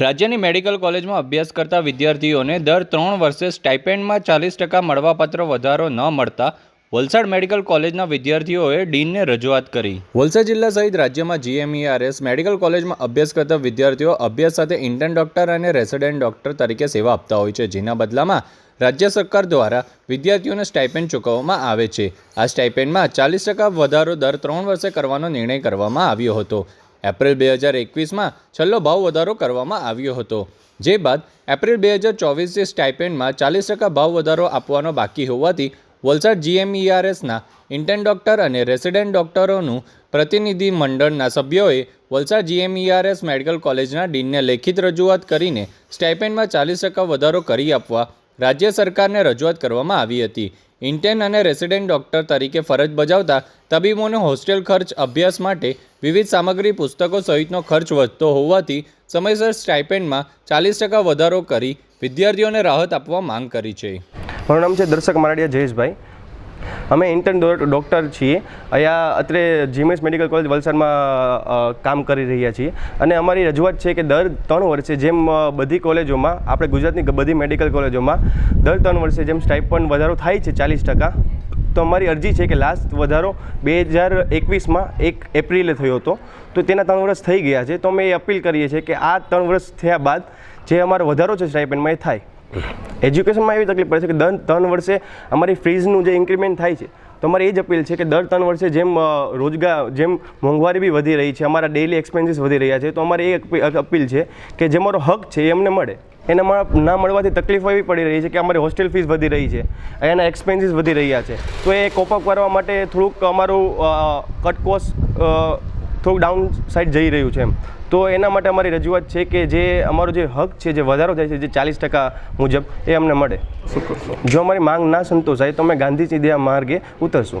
રાજ્યની મેડિકલ કોલેજમાં અભ્યાસ કરતા વિદ્યાર્થીઓને દર ત્રણ વર્ષે સ્ટાઇપેન્ડમાં ચાલીસ ટકા મળવાપાત્ર વધારો ન મળતા વલસાડ મેડિકલ કોલેજના વિદ્યાર્થીઓએ ડીનને રજૂઆત કરી. વલસાડ જિલ્લા સહિત રાજ્યમાં જીએમઈઆરએસ, મેડિકલ કોલેજમાં અભ્યાસ કરતા વિદ્યાર્થીઓ અભ્યાસ સાથે ઇન્ટર્ન ડોક્ટર અને રેસિડેન્ટ ડોક્ટર તરીકે સેવા આપતા હોય છે. જેના બદલામાં રાજ્ય સરકાર દ્વારા વિદ્યાર્થીઓને સ્ટાઇપેન્ડ ચૂકવવામાં આવે છે. આ સ્ટાઇપેન્ડમાં ચાલીસ ટકા વધારો દર ત્રણ વર્ષે કરવાનો નિર્ણય કરવામાં આવ્યો હતો. એપ્રિલ બે હજાર એકવીસમાં છેલ્લો ભાવ વધારો કરવામાં આવ્યો હતો. જે બાદ એપ્રિલ બે હજાર ચોવીસથી સ્ટાઇપેન્ડમાં ચાલીસ ટકા ભાવ વધારો આપવાનો બાકી હોવાથી વલસાડ જીએમઈઆરએસના ઇન્ટર્ન ડોક્ટર અને રેસિડેન્ટ ડોક્ટરોનું પ્રતિનિધિ મંડળના સભ્યોએ વલસાડ જીએમઈઆરએસ મેડિકલ કોલેજના ડીનને લેખિત રજૂઆત કરીને સ્ટાઇપેન્ડમાં ચાલીસ ટકા વધારો કરી આપવા રાજ્ય સરકારને રજૂઆત કરવામાં આવી હતી. ઇન્ટર્ન અને રેસિડેન્ટ ડોક્ટર તરીકે ફરજ બજાવતા તબીબોને હોસ્ટેલ ખર્ચ, અભ્યાસ માટે વિવિધ સામગ્રી, પુસ્તકો સહિતનો ખર્ચ વધતો હોવાથી સમયસર સ્ટાઇપેન્ડમાં ચાલીસ ટકા વધારો કરી વિદ્યાર્થીઓને રાહત આપવા માંગ કરી છે. મારું નામ છે દર્શક મારાડિયા જયેશભાઈ. અમે ઇન્ટર્ન ડૉક્ટર છીએ. અહીંયા અત્રે જીમેસ મેડિકલ કોલેજ વલસાડમાં કામ કરી રહ્યા છીએ. અને અમારી રજૂઆત છે કે દર ત્રણ વર્ષે જેમ બધી કોલેજોમાં, આપણે ગુજરાતની બધી મેડિકલ કોલેજોમાં, દર ત્રણ વર્ષે જેમ સ્ટાઇપન્ડ વધારો થાય છે ચાલીસ ટકા, તો અમારી અરજી છે કે લાસ્ટ વધારો બે હજાર એકવીસમાં એક એપ્રિલે થયો હતો. તો તેના ત્રણ વર્ષ થઈ ગયા છે. તો અમે એ અપીલ કરીએ છીએ કે આ ત્રણ વર્ષ થયા બાદ જે અમારો વધારો છે સ્ટાઇપેન્ડમાં એ થાય. એજ્યુકેશનમાં એવી તકલીફ પડે છે કે દર ત્રણ વર્ષે અમારી ફીઝનું જે ઇન્ક્રીમેન્ટ થાય છે, તો અમારે એ જ અપીલ છે કે દર ત્રણ વર્ષે જેમ રોજગાર, જેમ મોંઘવારી બી વધી રહી છે, અમારા ડેઇલી એક્સપેન્સીસ વધી રહ્યા છે, તો અમારે એ અપીલ છે કે જે અમારો હક છે એ અમને મળે. એનામાં ના મળવાથી તકલીફો એવી પડી રહી છે કે અમારી હોસ્ટેલ ફીસ વધી રહી છે, એના એક્સપેન્સીસ વધી રહ્યા છે. તો એ કોપઅપ કરવા માટે થોડુંક અમારું કટ થોડુંક ડાઉન સાઈડ જઈ રહ્યું છે એમ. તો એના માટે અમારી રજૂઆત છે કે જે અમારો જે હક છે જે વધારો થાય છે જે ચાલીસ ટકા મુજબ એ અમને મળે. જો અમારી માંગ ના સંતોષાય તો અમે ગાંધી ચીધ્યા માર્ગે ઉતરશું.